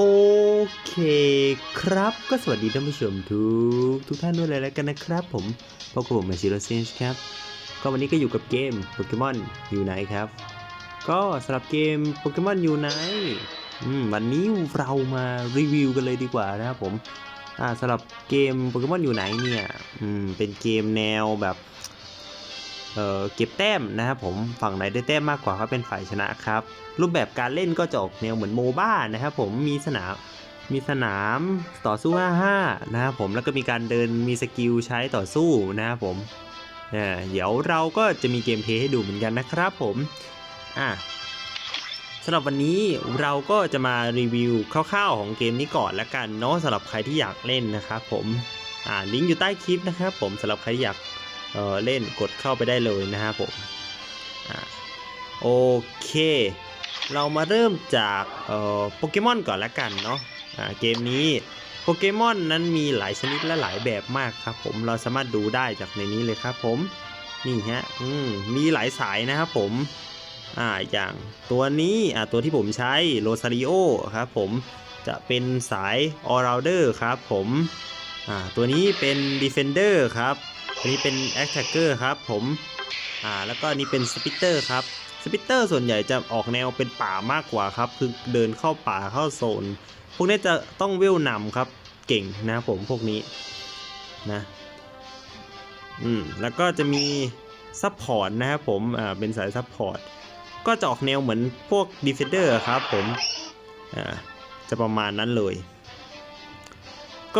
โอเคครับก็สวัสดีท่านผู้ชมทุกทุกท่านด้วยเลยแล้วกันนะครับ ผมพบกับผมมาชิโรเซนครับ ก็วันนี้ก็อยู่กับเกมโปเกมอนยูไนครับ ก็สำหรับเกมโปเกมอนยูไนวันนี้เรามารีวิวกันเลยดีกว่านะครับผมสำหรับเกมโปเกมอนยูไนเนี่ยเป็นเกมแนวแบบ เเก็บแต้มนะครับผมฝั่งไหนได้แต้มมากกว่าก็เป็นฝ่ายชนะครับ รูปแบบการเล่นก็จะออกแนวเหมือนโมบ้านะครับผมมีสนามมีสนามต่อสู้5นะครับผมแล้วก็มีการเดินมีสกิลใช้ต่อสู้นะครับผมเดี๋ยวเราก็จะมีเกมเพย์ให้ดูเหมือนกันนะครับผมอะสำหรับวันนี้เราก็จะมารีวิวคร่าวๆของเกมนี้ก่อนละกันเนาะสำหรับใครที่อยากเล่นนะครับผมอ่าลิงก์อยู่ใต้คลิปนะครับผมสำหรับใครที่อยาก เออเล่นกดเข้าไปได้เลยนะครับผมอโอเค เรามาเริ่มจากโปเกมอนก่อนละกันเนาะอ่าเกมนี้โปเกมอนนั้นมีหลายชนิดและหลายแบบมากครับผมเราสามารถดูได้จากในนี้เลยครับผมนี่ฮะมมีหลายสายนะครับผมอ่าอย่างตัวนี้อ่าตัวที่ผมใช้โรซาริโอครับผมจะเป็นสาย all rounder ครับผมอ่าตัวนี้เป็น defender ครับ อันนี้เป็น attacker ครับผม อ่า แล้วก็อันนี้เป็น spitter ครับสปิตเตอร์ส่วนใหญ่จะออกแนวเป็นป่ามากกว่าครับ คือเดินเข้าป่าเข้าโซน พวกนี้จะต้องเวลนำครับ เก่งนะครับผมพวกนี้ นะ อืม แล้วก็จะมีซัพพอร์ตนะครับผม อ่า เป็นสายซัพพอร์ต ก็จะออกแนวเหมือนพวกดีเฟนเดอร์ครับผม อ่า จะประมาณนั้นเลย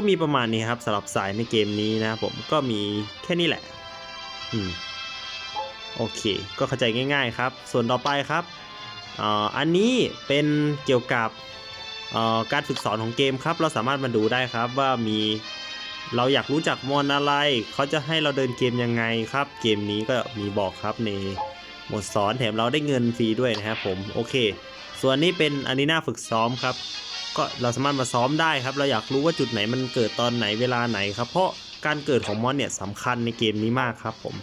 ก็มีประมาณนี้ครับสำหรับสายในเกมนี้นะครับผมก็มีแค่นี้แหละ อืม โอเค ก็เข้าใจง่าย ๆครับ ส่วนต่อไปครับอันนี้เป็นเกี่ยวกับการฝึกสอนของเกมครับ เราสามารถมาดูได้ครับว่ามีเราอยากรู้จักมอนอะไร เขาจะให้เราเดินเกมยังไงครับ เกมนี้ก็มีบอกครับในหมดสอนแถมเราได้เงินฟรีด้วยนะครับผม โอเค ส่วนนี้เป็นอันนี้หน้าฝึกซ้อมครับ ก็เราสามารถมาซ้อมได้ครับ เราอยากรู้ว่าจุดไหนมันเกิดตอนไหนเวลาไหนครับ เพราะการเกิดของมอนเนี่ยสำคัญในเกมนี้มากครับผม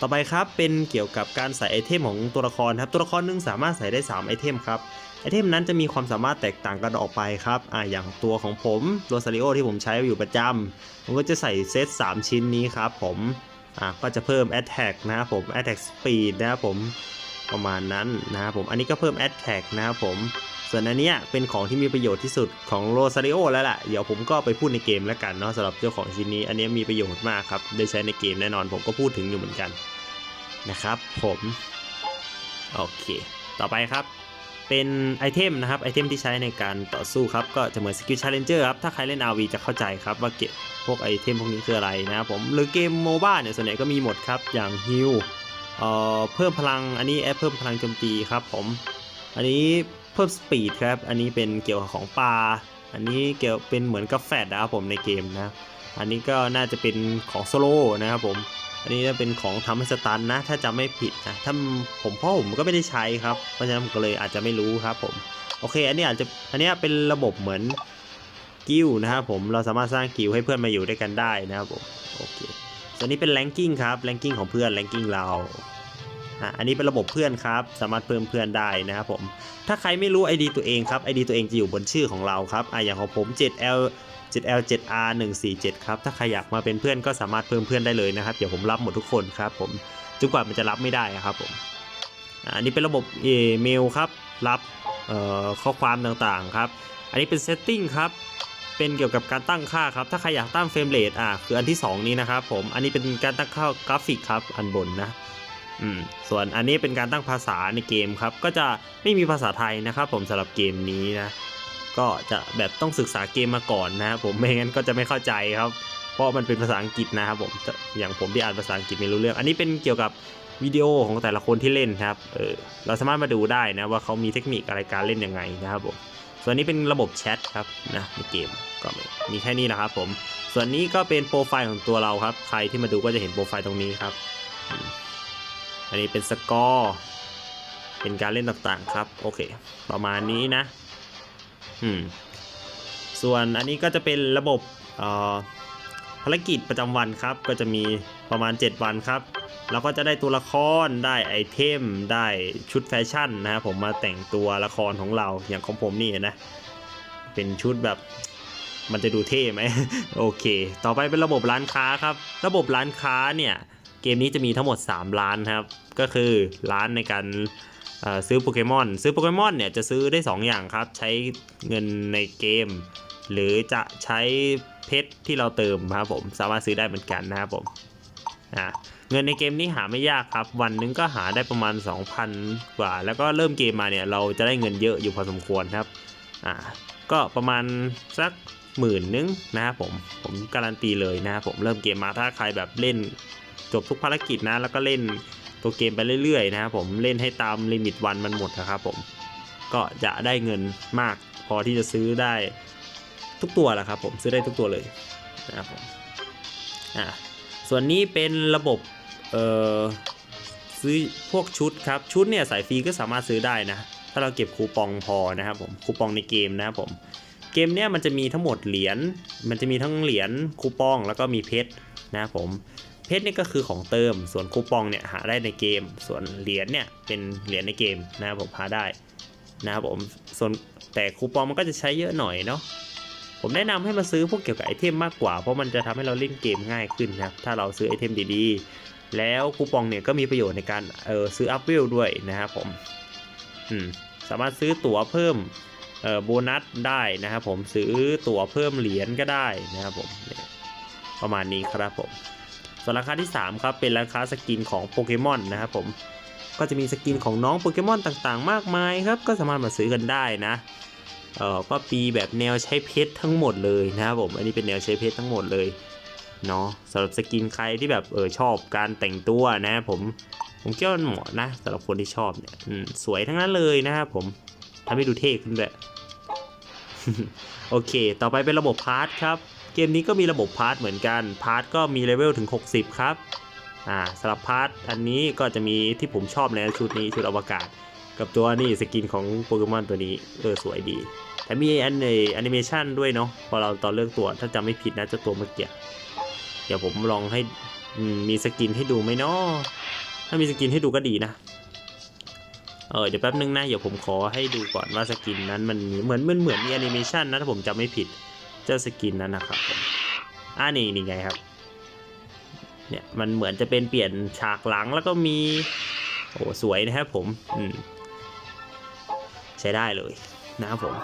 ต่อไปครับเป็นเกี่ยวกับการใส่ไอเทมของตัวละครครับ ตัวละครหนึงสามารถใส่ได้ 3 ไอเทมครับ ไอเทมนั้นจะมีความสามารถแตกต่างกันออกไปครับ อ่าอย่างตัวของผมโรซาริโอที่ผมใช้อยู่ประจำผมก็จะใส่เซต3 ชิ้นนี้ครับผมอ่าก็จะเพิ่ม Attack นะครับผม Attack Speed นะครับผมประมาณนั้นนะครับผม อันนี้ก็เพิ่ม Attack นะครับผม ส่วนอันเนี้ยเป็นของที่มีประโยชน์ที่สุดของโรซาริโอแล้วล่ะ เดี๋ยวผมก็ไปพูดในเกมแล้วกันเนาะสำหรับเจ้าของชิ้นนี้ อันนี้มีประโยชน์มากครับ ได้ใช้ในเกมแน่นอนผมก็พูดถึงอยู่เหมือนกันนะครับ ผมโอเค ต่อไปครับ เป็นไอเทมนะครับไอเทมที่ใช้ในการต่อสู้ครับ ก็จะเหมือนสกิลชาเลนเจอร์ครับ ถ้าใครเล่น RV จะเข้าใจครับว่าเก็บพวกไอเทมพวกนี้คืออะไรนะครับผมหรือเกมโมบ้าเนี่ยส่วนใหญ่ก็มีหมดครับอย่างฮิลเอ่อเพิ่มพลังอันนี้แอปเพิ่มพลังโจมตีครับผม อันนี้ เพิ่มสปีดครับ อันนี้เป็นเกี่ยวกับของปลา อันนี้เกี่ยวเป็นเหมือนกับแฟดนะครับผมในเกมนะ อันนี้ก็น่าจะเป็นของโซโล่นะครับผม อันนี้จะเป็นของทำให้สตันนะ ถ้าจำไม่ผิดนะ ถ้าผมเพราะผมก็ไม่ได้ใช้ครับ เพราะฉะนั้นผมก็เลยอาจจะไม่รู้ครับผม โอเค อันนี้อาจจะ อันนี้เป็นระบบเหมือนกิลนะครับผม เราสามารถสร้างกิลให้เพื่อนมาอยู่ด้วยกันได้นะครับผม โอเค ส่วนนี้เป็นแรงกิ้งครับ แรงกิ้งของเพื่อน แรงกิ้งเรา อะอันนี้เป็นระบบเพื่อนครับ สามารถเพิ่มเพื่อนได้นะครับผม ถ้าใครไม่รู้ ID ตัวเองครับ ID ตัวเองจะอยู่บนชื่อของเราครับอะอย่างของผม 7L 7L 7R 147ครับ ถ้าใครอยากมาเป็นเพื่อนก็สามารถเพิ่มเพื่อนได้เลยนะครับ เดี๋ยวผมรับหมดทุกคนครับผม จนกว่ามันจะรับไม่ได้ครับผม อันนี้เป็นระบบเอเมลครับ รับข้อความต่างๆครับ อันนี้เป็น setting ครับเป็นเกี่ยวกับการตั้งค่าครับ ถ้าใครอยากตั้งเฟรมเรทอะคืออันที่ 2 นี้นะครับผม อันนี้เป็นการตั้งค่ากราฟิกครับ อันบนนะ อืมส่วนอันนี้เป็นการตั้งภาษาในเกมครับ ก็จะไม่มีภาษาไทยนะครับ ผมสำหรับเกมนี้นะ ก็จะแบบต้องศึกษาเกมมาก่อนนะครับผมไม่งั้นก็จะไม่เข้าใจครับ เพราะมันเป็นภาษาอังกฤษนะครับผมอย่างผมที่อ่านภาษาอังกฤษไม่รู้เรื่อง อันนี้เป็นเกี่ยวกับวิดีโอของแต่ละคนที่เล่นครับเออเราสามารถมาดูได้นะว่าเขามีเทคนิคอะไรการเล่นยังไงนะครับผมส่วนนี้เป็นระบบแชทครับนะในเกมก็มีแค่นี้นะครับผมส่วนนี้ก็เป็นโปรไฟล์ของตัวเราครับ ใครที่มาดูก็จะเห็นโปรไฟล์ตรงนี้ครับ อันนี้เป็นสกอร์เป็นการเล่นต่างๆครับ โอเค ประมาณนี้นะ อืม ส่วนอันนี้ก็จะเป็นระบบเอ่อภารกิจประจำวันครับ ก็จะมีประมาณ 7 วันครับ เราก็จะได้ตัวละคร ได้ไอเทม ได้ชุดแฟชั่นนะครับผมมาแต่งตัวละครของเรา อย่างของผมนี่นะ เป็นชุดแบบมันจะดูเท่ไหม โอเค ต่อไปเป็นระบบร้านค้าครับ ระบบร้านค้าเนี่ย เกมนี้จะมีทั้งหมด 3 ร้านครับ ก็คือร้านในการซื้อโปเกมอนซื้อโปเกมอนเนี่ยจะซื้อได้ 2 อย่างครับ ใช้เงินในเกม หรือจะใช้เพชรที่เราเติมครับผมสามารถซื้อได้เหมือนกันนะครับผมอ่าเงินในเกมนี้หาไม่ยากครับ วันหนึงก็หาได้ประมาณ 2,000 กว่า แล้วก็เริ่มเกมมาเนี่ยเราจะได้เงินเยอะอยู่พอสมควรครับอ่าก็ประมาณสักหมื่นนึงนะครับผมผมการันตีเลยนะครับผมเริ่มเกมมาถ้าใครแบบเล่นจบทุกภารกิจนะแล้วก็เล่น ตัวเกมไปเรื่อยๆนะครับผมเล่นให้ตามลิมิตวันมันหมดนะครับผมก็จะได้เงินมากพอที่จะซื้อได้ทุกตัวแหละครับผมซื้อได้ทุกตัวเลยนะครับผมอ่าส่วนนี้เป็นระบบเอ่อซื้อพวกชุดครับชุดเนี่ยสายฟรีก็สามารถซื้อได้นะถ้าเราเก็บคูปองพอนะครับผมคูปองในเกมนะครับผมเกมเนี้ยมันจะมีทั้งหมดเหรียญมันจะมีทั้งเหรียญคูปองแล้วก็มีเพชรนะครับผม ชรนี่ก็คือของเติม ส่วนคูปองเนี่ยหาได้ในเกม ส่วนเหรียญเนี่ยเป็นเหรียญในเกมนะครับผมหาได้นะครับผมส่วนแต่คูปองมันก็จะใช้เยอะหน่อยเนาะผมแนะนำให้มาซื้อพวกเกี่ยวกับไอเทมมากกว่า เพราะมันจะทำให้เราเล่นเกมง่ายขึ้นนะครับถ้าเราซื้อไอเทมดีๆ แล้วคูปองเนี่ยก็มีประโยชน์ในการเออซื้ออัพเวลด้วยนะครับผมอืมสามารถซื้อตั๋วเพิ่มเอ่อโบนัสได้นะครับผมซื้อตั๋วเพิ่มเหรียญก็ได้นะครับผมประมาณนี้ครับผม ส่วนราคาที่ 3 ครับเป็นราคาสกินของโปเกมอนนะครับผมก็จะมีสกินของน้องโปเกมอนต่างๆ มากมายครับก็สามารถมาซื้อกันได้นะเออก็ปีแบบแนวใช้เพชรทั้งหมดเลยนะครับผม อันนี้เป็นแนวใช้เพชรทั้งหมดเลยเนาะสำหรับสกินใครที่แบบเออชอบการแต่งตัวนะครับผมผมคิดว่ามันเหมาะนะสำหรับคนที่ชอบเนี่ยสวยทั้งนั้นเลยนะครับผมทำให้ดูเท่ขึ้นด้วยโอเค ต่อไปเป็นระบบพาร์ทครับ เกมนี้ก็มีระบบพาร์ทเหมือนกันพาร์ทก็มีเลเวลถึง 60 ครับอ่าสำหรับพาร์ทอันนี้ก็จะมีที่ผมชอบในชุดนี้ชุดอวกาศ กับตัวนี่สกินของโปเกมอนตัวนี้เออสวยดี แต่มีอันในแอนิเมชันด้วยเนาะพอเราตอนเลือกตัวถ้าจำไม่ผิดนะจ้าตัวเมื่อกี้เดี๋ยวผมลองให้มีสกินให้ดูไหมเนาะถ้ามีสกินให้ดูก็ดีนะเออเดี๋ยวแป๊บนึงนะเดี๋ยวผมขอให้ดูก่อนว่าสกินนั้นมันเหมือนมันเหมือนมีแอนิเมชันนะถ้าผมจำไม่ผิด เจ้าสกินนั้นนะครับอ่านี่นี่ไงครับ เนี่ยมันเหมือนจะเป็นเปลี่ยนฉากหลังแล้วก็มี โอ้สวยนะครับผมอืมใช้ได้เลยนะครับผม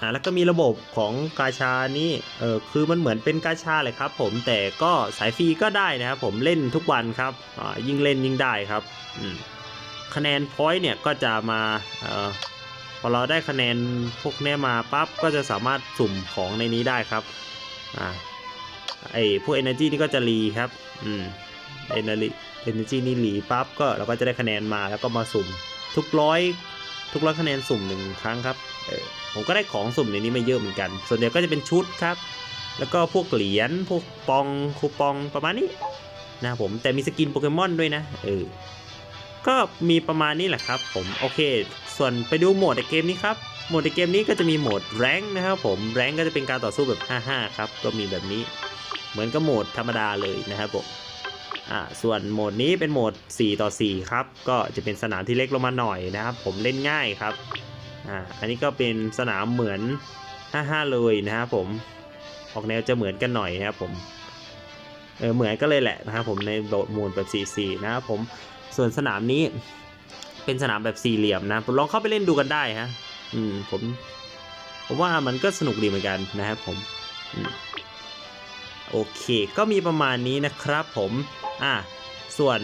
อ่าแล้วก็มีระบบของกาชานี่เออคือมันเหมือนเป็นกาชาเลยครับ ผมแต่ก็สายฟรีก็ได้นะครับผมเล่นทุกวันครับอ่ายิ่งเล่นยิ่งได้ครับอืมคะแนนพอยต์เนี่ยก็จะมาเออ อเราได้คะแนนพวกนี้มาปั๊บก็จะสามารถสุ่มของในนี้ได้ครับอ่าไอพวก energy นี่ก็จะรีครับอืม energy energy นี่รีปั๊บก็เราก็จะได้คะแนนมาแล้วก็มาสุ่มทุกร้อยทุกร้อยคะแนนสุ่มหนึ่งครั้งครับเออผมก็ได้ของสุ่มในนี้ไม่เยอะเหมือนกัน ส่วนใหญ่ก็จะเป็นชุดครับ แล้วก็พวกเหรียญพวกปองคูปองประมาณนี้นะผมแต่มีสกินโปเกมอนด้วยนะเออ ก็มีประมาณนี้แหละครับผมโอเค ส่วนไปดูโหมดในเกมนี้ครับโหมดในเกมนี้ก็จะมีโหมดแรงนะครับผมแรงก็จะเป็นการต่อสู้แบบ 5-5 ครับ ก็มีแบบนี้ เหมือนกับโหมดธรรมดาเลยนะครับผมอ่าส่วนโหมดนี้เป็นโหมด 4 ต่อ 4 ครับ ก็จะเป็นสนามที่เล็กลงมาหน่อยนะครับ ผมเล่นง่ายครับอ่าอันนี้ก็เป็นสนามเหมือน 5-5 เลยนะครับผมออกแนวจะเหมือนกันหน่อยนะครับผมเออเหมือนก็เลยแหละนะครับผมในโหมดแบบ 4-4 นะครับผม ส่วนสนามนี้เป็นสนามแบบสี่เหลี่ยมนะลองเข้าไปเล่นดูกันได้ฮะ อืมผมผมว่ามันก็สนุกดีเหมือนกันนะครับผมอมโอเค ก็มีประมาณนี้นะครับผม อะ ส่วน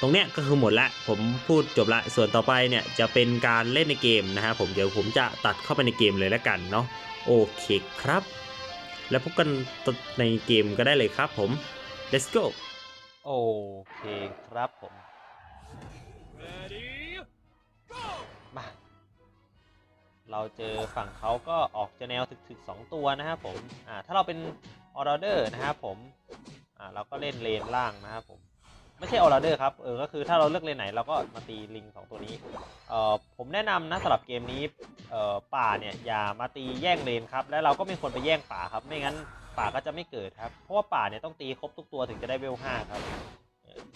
ตรงเนี้ยก็คือหมดละ ผมพูดจบละ ส่วนต่อไปเนี่ยจะเป็นการเล่นในเกมนะครับผม เดี๋ยวผมจะตัดเข้าไปในเกมเลยแล้วกันเนาะ โอเคครับ แล้วพบกันในเกมก็ได้เลยครับผม let's go โอเคครับผม เราเจอฝั่งเขาก็ออกจะแนวถึกๆ 2 ตัวนะครับผมอ่าถ้าเราเป็นออร์เดอร์นะครับผมอ่าเราก็เล่นเลนล่างนะครับผมไม่ใช่ออร์เดอร์ครับเออก็คือถ้าเราเลือกเลนไหนเราก็มาตีลิงสองตัวนี้เอ่อผมแนะนำนะสำหรับเกมนี้เอ่อป่าเนี่ยอย่ามาตีแย่งเลนครับและเราก็ไม่ควรไปแย่งป่าครับไม่งั้นป่าก็จะไม่เกิดครับเพราะว่าป่าเนี่ยต้องตีครบทุกตัวถึงจะได้เวล5ครับ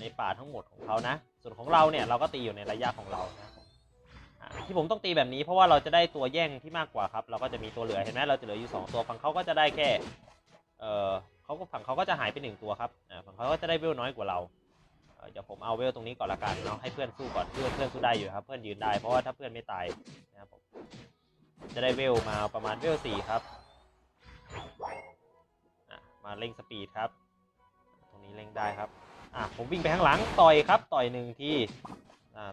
ในป่าทั้งหมดของเขานะ ส่วนของเราเนี่ยเราก็ตีอยู่ในระยะของเรานะครับผมอะ ที่ผมต้องตีแบบนี้เพราะว่าเราจะได้ตัวแย่งที่มากกว่าครับ เราก็จะมีตัวเหลือเห็นไหมเราจะเหลืออยู่สองตัวฝั่งเขาก็จะได้แค่ เออเขาก็ฝั่งเขาก็จะหายไปหนึ่งตัวครับฝั่งเขาก็จะได้เวลน้อยกว่าเราเดี๋ยวผมเอาเวลตรงนี้ก่อนละกันเนาะให้เพื่อนสู้ก่อนเพื่อนเพื่อนสู้ได้อยู่ครับ เพื่อนยืนได้เพราะว่าถ้าเพื่อนไม่ตายนะครับผมจะได้เวลมาประมาณเวลสี่ครับมาเร่งสปีดครับ ตรงนี้เร่งได้ครับอะผมวิ่งไปข้างหลังต่อยครับ ต่อยหนึ่งที่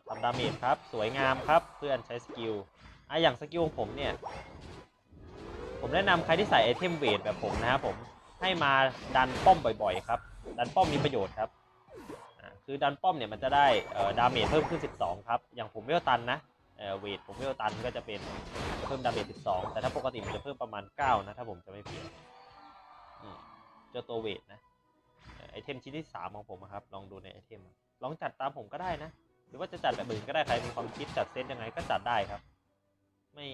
ทำดาเมจครับ สวยงามครับ เพื่อนใช้สกิลอะอย่างสกิลของผมเนี่ย ผมแนะนำใครที่ใส่ไอเทมเวทแบบผมนะครับผมให้มาดันป้อมบ่อยๆ ครับ ดันป้อมมีประโยชน์ครับคือดันป้อมเนี่ยมันจะได้เอ่อดาเมจเพิ่มขึ้น 12 ครับ อย่างผมเวลตันนะเอ่อเวทผมเวลตันก็จะเป็นเพิ่มดาเมจ 12 แต่ถ้าปกติมันจะเพิ่มประมาณ 9 นะ ถ้าผมจะไม่ผิดอืมเจ้าตัวเวทนะไอเทมชิ้นที่ 3 ของผมครับ ลองดูในไอเทม ลองจัดตามผมก็ได้นะ รือว่าจะจัดแบบอื่นก็ได้ใครมีความคิดจัดเซตยังไงก็จัดได้ครับ ไม่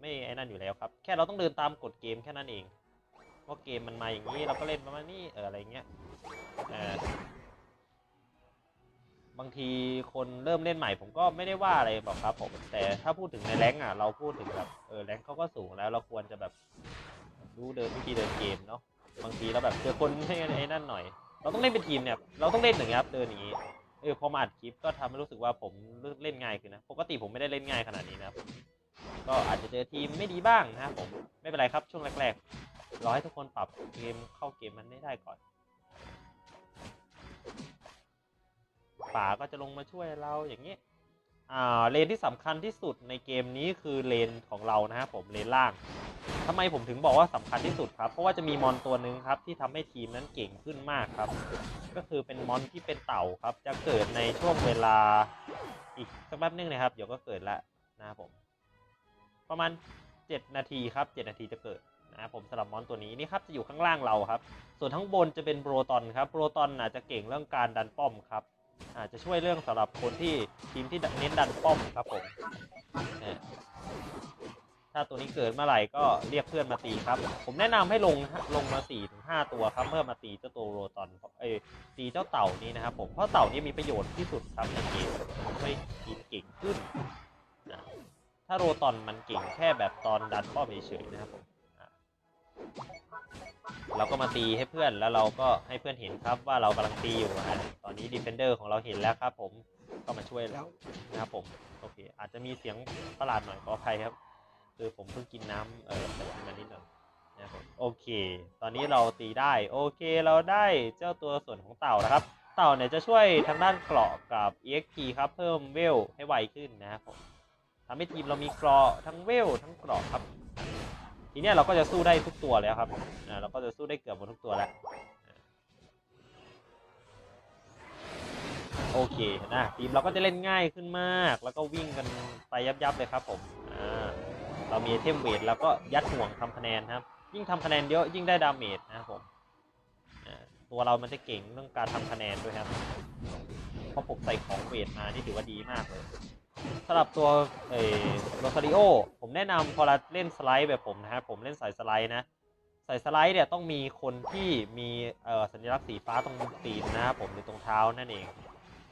ไม่ไอ้นั่นอยู่แล้วครับ แค่เราต้องเดินตามกฎเกมแค่นั้นเองว่าเกมมันมาอย่างนี้เราก็เล่นประมาณนี้เอออะไรเงี้ยเออบางทีคนเริ่มเล่นใหม่ผมก็ไม่ได้ว่าอะไรหรอกครับผมแต่ถ้าพูดถึงในแรงอะเราพูดถึงแบบเออแรงเขาก็สูงแล้วเราควรจะแบบรู้เดินวิธีเดินเกมเนาะบางทีเราแบบเจอคนให้ไอ้นั่นหน่อย เราต้องเล่นเป็นทีมเนี่ยเราต้องเล่นอย่างเงี้ยครับเดินอย่างงี้ เออพอมาอัดคลิปก็ทำให้รู้สึกว่าผมเล่นง่ายขึ้นนะ ปกติผมไม่ได้เล่นง่ายขนาดนี้นะครับ ก็อาจจะเจอทีมไม่ดีบ้างนะครับผมไม่เป็นไรครับช่วงแรกๆรอให้ทุกคนปรับเกมเข้าเกมมันได้ได้ก่อนป่าก็จะลงมาช่วยเราอย่างนี้อ่าเลนที่สำคัญที่สุดในเกมนี้คือเลนของเรานะครับผมเลนล่าง ทำไมผมถึงบอกว่าสำคัญที่สุดครับ เพราะว่าจะมีมอนตัวหนึ่งครับ ที่ทำให้ทีมนั้นเก่งขึ้นมากครับ ก็คือเป็นมอนที่เป็นเต่าครับ จะเกิดในช่วงเวลาอีกสักแป๊บนึงนะครับ เดี๋ยวก็เกิดแล้วนะครับผม ประมาณ 7 นาทีครับ 7 นาทีจะเกิดนะครับผมสำหรับมอนตัวนี้นี่ครับจะอยู่ข้างล่างเราครับ ส่วนทั้งบนจะเป็นโปรตอนครับโปรตอนอาจจะเก่งเรื่องการดันป้อมครับอาจจะช่วยเรื่องสำหรับคนที่ทีมที่เน้นดันป้อมครับผม ถ้าตัวนี้เกิดเมื่อไหร่ก็เรียกเพื่อนมาตีครับ ผมแนะนำให้ลงลงมา4ถึง5ตัวครับเพื่อมาตีเจ้าตัวโรตอนเอ้ยตีเจ้าเต่านี้นะครับผมเพราะเต่านี้มีประโยชน์ที่สุดครับในเกมทำให้ทีมเก่งขึ้นนะถ้าโรตอนมันเก่งแค่แบบตอนดันป้อมเฉยๆนะครับผมอะเราก็มาตีให้เพื่อนแล้วเราก็ให้เพื่อนเห็นครับว่าเรากำลังตีอยู่นะตอนนี้ดีเฟนเดอร์ของเราเห็นแล้วครับ ผมก็มาช่วยเรานะครับผมโอเคอาจจะมีเสียงประหลาดหน่อยขออภัยครับ คือผมเพิ่งกินน้ำเออมานิดหน่อยนะครับผมโอเค ตอนนี้เราตีได้โอเคเราได้เจ้าตัวส่วนของเต่านะครับ เต่าเนี่ยจะช่วยทางด้านเกราะกับ EXP ครับ เพิ่มเวลให้ไวขึ้นนะครับผมทำให้ทีมเรามีเกราะทั้งเวลทั้งเกราะครับ ทีเนี้ยเราก็จะสู้ได้ทุกตัวแล้วครับอ่าเราก็จะสู้ได้เกือบหมดทุกตัวแล้วโอเคนะทีมเราก็จะเล่นง่ายขึ้นมาก แล้วก็วิ่งกันไปยับๆเลยครับผม เรามีไอเทมเวทแล้วก็ยัดห่วงทำคะแนนครับ ยิ่งทำคะแนนเยอะยิ่งได้ดาเมจนะครับผมตัวเรามันจะเก่งเรื่องการทำคะแนนด้วยครับเพราะผมใส่ของเวทมานี่ถือว่าดีมากเลยสำหรับตัวเออโรซาริโอผมแนะนำพอเราเล่นสไลด์แบบผมนะครับผมเล่นสายสไลด์นะสายสไลด์เนี่ยต้องมีคนที่มีเอ่อสัญลักษณ์สีฟ้าตรงตีนนะครับผมหรือตรงเท้านั่นเอง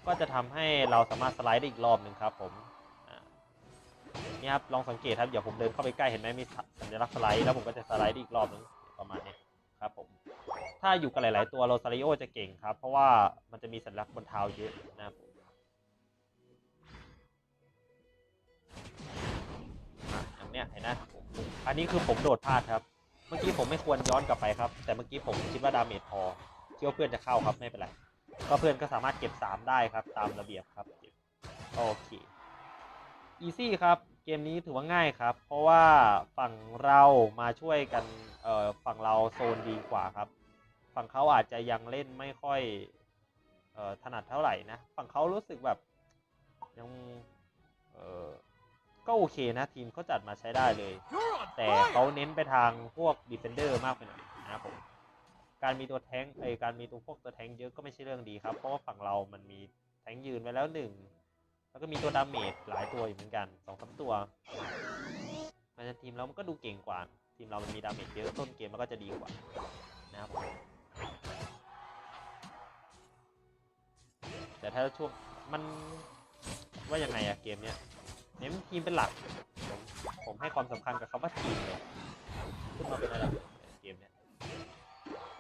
ก็จะทำให้เราสามารถสไลด์ได้อีกรอบหนึ่งครับผม นี่ครับลองสังเกตครับเดี๋ยวผมเดินเข้าไปใกล้เห็นไหมมีสัญลักษณ์สไลด์แล้วผมก็จะสไลด์อีกรอบนึงประมาณนี้ครับผมถ้าอยู่กับหลาย ๆ ตัวโรซาริโอจะเก่งครับ เพราะว่ามันจะมีสัญลักษณ์บนเท้าเยอะนะครับอย่างเนี้ยเห็นนะผมผมอันนี้คือผมโดดพลาดครับ เมื่อกี้ผมไม่ควรย้อนกลับไปครับ แต่เมื่อกี้ผมคิดว่าดาเมจพอคิดว่าเพื่อนจะเข้าครับไม่เป็นไรก็เพื่อนก็สามารถเก็บ 3 ได้ครับ ตามระเบียบครับโอเค อีซี่ครับเกมนี้ถือว่าง่ายครับ เพราะว่าฝั่งเรามาช่วยกันเอ่อฝั่งเราโซนดีกว่าครับ ฝั่งเขาอาจจะยังเล่นไม่ค่อยเอ่อถนัดเท่าไหร่นะฝั่งเขารู้สึกแบบยังเอ่อก็โอเคนะทีมเขาจัดมาใช้ได้เลย แต่เขาเน้นไปทางพวกดีเฟนเดอร์มากไปหน่อยนะครับผมการมีตัวแท้งไอการมีตัวพวกตัวแท้งเยอะก็ไม่ใช่เรื่องดีครับ เพราะว่าฝั่งเรามันมีแท้งยืนไปแล้วหนึ่ง แล้วก็มีตัวดาเมจหลายตัวอยู่เหมือนกันสองสามตัวมันจะทีมเรามันก็ดูเก่งกว่า ทีมเรามันมีดาเมจเยอะต้นเกมมันก็จะดีกว่านะครับแต่ถ้าช่วงมันว่ายังไงอะเกมเนี้ยเน้นทีมเป็นหลัก ผมผมให้ความสำคัญกับคำว่าทีมเลยขึ้นมาเป็นระดับเกมเนี้ย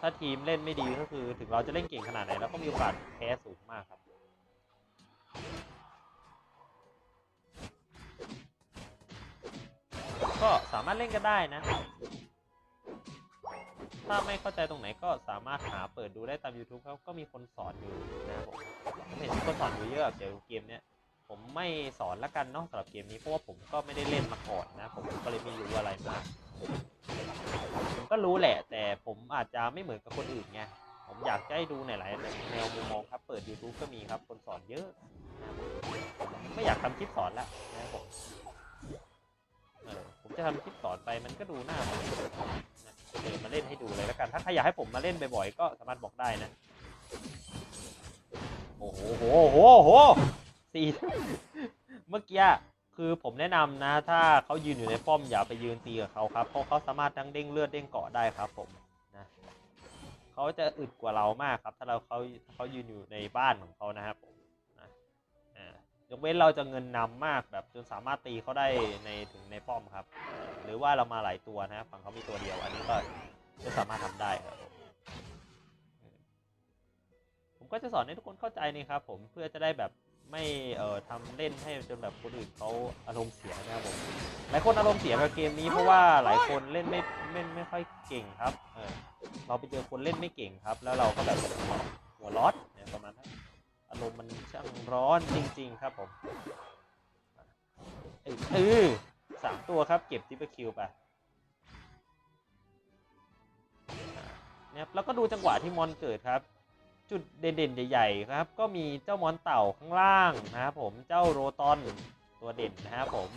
ถ้าทีมเล่นไม่ดีก็คือ ถึงเราจะเล่นเก่งขนาดไหนแล้วก็มีโอกาสแพ้สูงมากครับ ก็สามารถเล่นกันได้นะ ถ้าไม่เข้าใจตรงไหนก็สามารถหาเปิดดูได้ตาม YouTube ครับก็มีคนสอนอยู่นะผมผมเห็นคนสอนอยู่เยอะเกี่ยวกับเกมเนี้ยผมไม่สอนละกันเนอกสำหรับเกมนี้เพราะว่าผมก็ไม่ได้เล่นมาก่อนนะ ผมก็เลยไม่รู้อะไรมากผมก็รู้แหละ แต่ผมอาจจะไม่เหมือนกับคนอื่นไงผมอยากจะให้ดูในหลายแนวมุมมองครับ เปิด YouTube ก็มีครับ คนสอนเยอะนะไม่อยากทำคลิปสอนแล้วนะครับผมเออผม จะทำคลิปสอนไปมันก็ดูหน้าผมนะก็เลยมาเล่นให้ดูเลยแล้วกัน ถ้าใครอยากให้ผมมาเล่นบ่อยๆก็สามารถบอกได้นะ โอ้โหโหโหโหสี่เมื่อกี้คือผมแนะนำนะ ถ้าเขายืนอยู่ในป้อมอย่าไปยืนตีกับเขาครับเพราะเขาสามารถทั้งเด้งเลือดเด้งเกาะได้ครับ ผมนะเขาจะอึดกว่าเรามากครับ ถ้าเราเขาเขายืนอยู่ในบ้านของเขานะครับ ยกเว้นเราจะเงินนำมากแบบจนสามารถตีเขาได้ในถึงในป้อมครับ หรือว่าเรามาหลายตัวนะครับฝั่งเขามีตัวเดียว อันนี้ก็จะสามารถทำได้ครับผมผมก็จะสอนให้ทุกคนเข้าใจนี่ครับ ผมเพื่อจะได้แบบไม่เอ่อทำเล่นให้จนแบบคนอื่นเขาอารมณ์เสียนะครับผมหลายคนอารมณ์เสียกับเกมนี้เพราะว่าหลายคนเล่นไม่ไม่ไม่ค่อยเก่งครับเออเราไปเจอคนเล่นไม่เก่งครับ แล้วเราก็แบบหัวร้อน อารมมันช่างร้อนจริง ๆ ครับผมเออเอสามตัวครับ เก็บทิปเปอร์คิวไปเนี่ยครับแล้วก็ดูจังหวะที่มอนเกิดครับ จุดเด่นๆใหญ่ๆครับ ก็มีเจ้ามอนเต่าข้างล่างนะครับผมเจ้าโรตอนตัวเด่นนะครับผม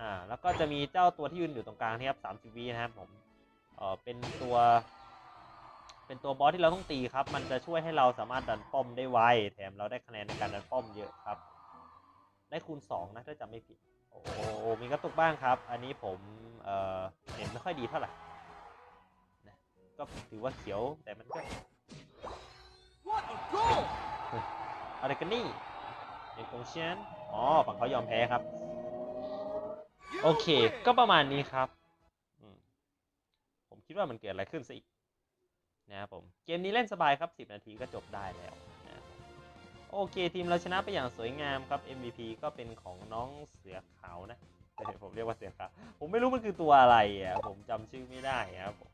อ่าแล้วก็จะมีเจ้าตัวที่ยืนอยู่ตรงกลางนี่ครับสามสิบวินะครับผมเออเป็นตัว เป็นตัวบอสที่เราต้องตีครับ มันจะช่วยให้เราสามารถดันป้อมได้ไว แถมเราได้คะแนนในการดันป้อมเยอะครับ ได้คูณสองนะถ้าจำไม่ผิด โอ้โหมีกระตุกบ้างครับ อันนี้ผมเออเห็นไม่ค่อยดีเท่าไหร่นะก็ถือว่าเขียวแต่มันก็อะไรกันนี่เด็กของฉันอ๋อฝั่งเขายอมแพ้ครับ โอเค ก็ประมาณนี้ครับ ผมคิดว่ามันเกิดอะไรขึ้นซะอีก นะครับผม เกมนี้เล่นสบายครับ 10 นาทีก็จบได้แล้วนะโอเคทีมเราชนะไปอย่างสวยงามครับ MVP ก็เป็นของน้องเสือขาวนะเอ้ยผมเรียกว่าเสือขาวผมไม่รู้มันคือตัวอะไรอะผมจำชื่อไม่ได้ครับผม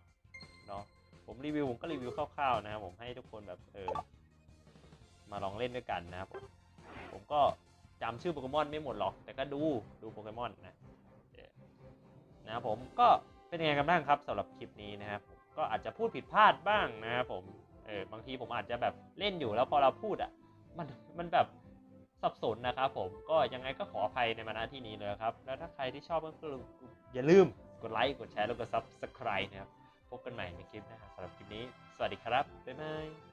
เนาะผมรีวิวผมก็รีวิวคร่าวๆนะครับผมให้ทุกคนแบบเออมาลองเล่นด้วยกันนะครับผมผมก็จำชื่อโปเกมอนไม่หมดหรอก แต่ก็ดูดูโปเกมอนนะนะครับผมก็เป็นยังไงกันบ้างครับสำหรับคลิปนี้นะครับ ก็อาจจะพูดผิดพลาดบ้างนะครับผมเออบางทีผมอาจจะแบบเล่นอยู่แล้วพอเราพูดอะมันมันแบบสับสนนะครับผมก็ยังไงก็ขออภัยในมาณที่นี้เลยครับ แล้วถ้าใครที่ชอบก็อย่าลืมกดไลค์กดแชร์แล้วก็ซับสไคร b e นะครับพบกันใหม่ในคลิปนะครับสำหรับคลิปนี้ สวัสดีครับ บ๊ายบาย